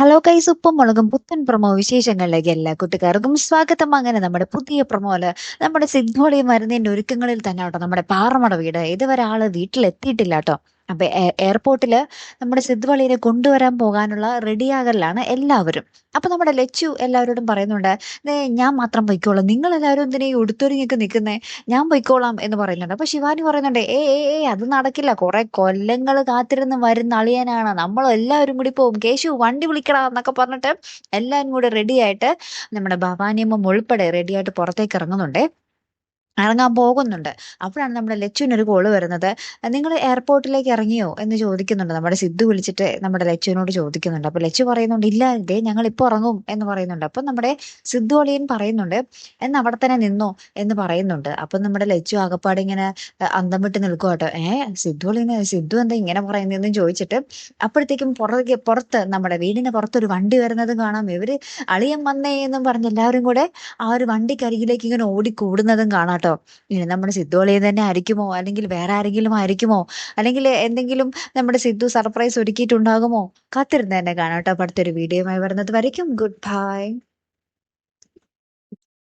Hello കൈസ് ഉപ്പും മുളകും പുത്തൻ പ്രൊമോ വിശേഷങ്ങളിലേക്ക് എല്ലാ കൂട്ടുകാർക്കും സ്വാഗതം. അങ്ങനെ നമ്മുടെ പുതിയ പ്രൊമോൽ നമ്മുടെ സിദ്ധോളി മരുന്നിന്റെ ഒരുക്കങ്ങളിൽ തന്നെ കേട്ടോ നമ്മുടെ പാറമട വീട്. ഇതുവരെ ആൾ വീട്ടിലെത്തിയിട്ടില്ല കേട്ടോ അപ്പൊ എയർപോർട്ടിൽ നമ്മുടെ സിദ്ധുവളിയെ കൊണ്ടുവരാൻ പോകാനുള്ള റെഡിയാകലാണ് എല്ലാവരും. അപ്പൊ നമ്മുടെ ലച്ചു എല്ലാവരോടും പറയുന്നുണ്ട് "ദേ, ഞാൻ മാത്രം പൊയ്ക്കോളാം നിങ്ങൾ എല്ലാവരും എന്തിനാ ഈ ഉടുത്തൊരുങ്ങിയൊക്കെ നിൽക്കുന്നേ? ഞാൻ പൊയ്ക്കോളാം എന്ന് പറയുന്നുണ്ട്. അപ്പൊ ശിവാനി പറയുന്നുണ്ട് ഏ ഏ ഏ അത് നടക്കില്ല. കുറെ കൊല്ലങ്ങൾ കാത്തിരുന്ന് വരുന്ന അളിയനാണ്. നമ്മൾ എല്ലാവരും കൂടി പോകും കേശു വണ്ടി വിളിക്കടാ എന്നൊക്കെ പറഞ്ഞിട്ട് എല്ലാവരും കൂടി റെഡിയായിട്ട് നമ്മുടെ ഭവാനിയമ്മ ഉൾപ്പെടെ റെഡിയായിട്ട് പുറത്തേക്ക് ഇറങ്ങുന്നുണ്ട്. ഇറങ്ങാൻ പോകുന്നുണ്ട്. അപ്പോഴാണ് നമ്മുടെ ലച്ചുവിനൊരു കോൾ വരുന്നത്. നിങ്ങൾ എയർപോർട്ടിലേക്ക് ഇറങ്ങിയോ? എന്ന് ചോദിക്കുന്നുണ്ട്. നമ്മുടെ സിദ്ധു വിളിച്ചിട്ട് നമ്മുടെ ലച്ചുവിനോട് ചോദിക്കുന്നുണ്ട്. അപ്പോൾ ലച്ചു പറയുന്നുണ്ട് ഇല്ല ഇതേ ഞങ്ങൾ ഇപ്പോൾ ഇറങ്ങും എന്ന് പറയുന്നുണ്ട്. അപ്പൊ നമ്മുടെ സിദ്ധു അളിയൻ പറയുന്നുണ്ട് എന്ന് അവിടെ തന്നെ നിന്നോ എന്ന് പറയുന്നുണ്ട്. അപ്പൊ നമ്മുടെ ലച്ചു ആകപ്പാടെ ഇങ്ങനെ അന്തം വിട്ട് നിൽക്കുക കേട്ടോ. ഏഹ് സിദ്ധു അളിയന് സിദ്ധു എന്താ ഇങ്ങനെ പറയുന്നതെന്ന് ചോദിച്ചിട്ട് അപ്പോഴത്തേക്കും പുറകെ പുറത്ത് നമ്മുടെ വീടിന് പുറത്തൊരു വണ്ടി വരുന്നത് കാണാം. ഇവർ അളിയൻ വന്നേ എന്നും പറഞ്ഞ് എല്ലാവരും കൂടെ ആ ഒരു വണ്ടിക്കരികിലേക്ക് ഇങ്ങനെ ഓടിക്കൂടുന്നതും കാണാട്ടോ ഇനി നമ്മുടെ സിദ്ധു അളിയൻ തന്നെ ആയിരിക്കുമോ? അല്ലെങ്കിൽ വേറെ ആരെങ്കിലും ആയിരിക്കുമോ? അല്ലെങ്കിൽ എന്തെങ്കിലും നമ്മുടെ സിദ്ധു സർപ്രൈസ് ഒരുക്കിയിട്ടുണ്ടാകുമോ? കാത്തിരുന്ന് തന്നെ കാണാം കേട്ടോ. അടുത്തൊരു വീഡിയോയുമായി വരുന്നത് വരയ്ക്കും. Good bye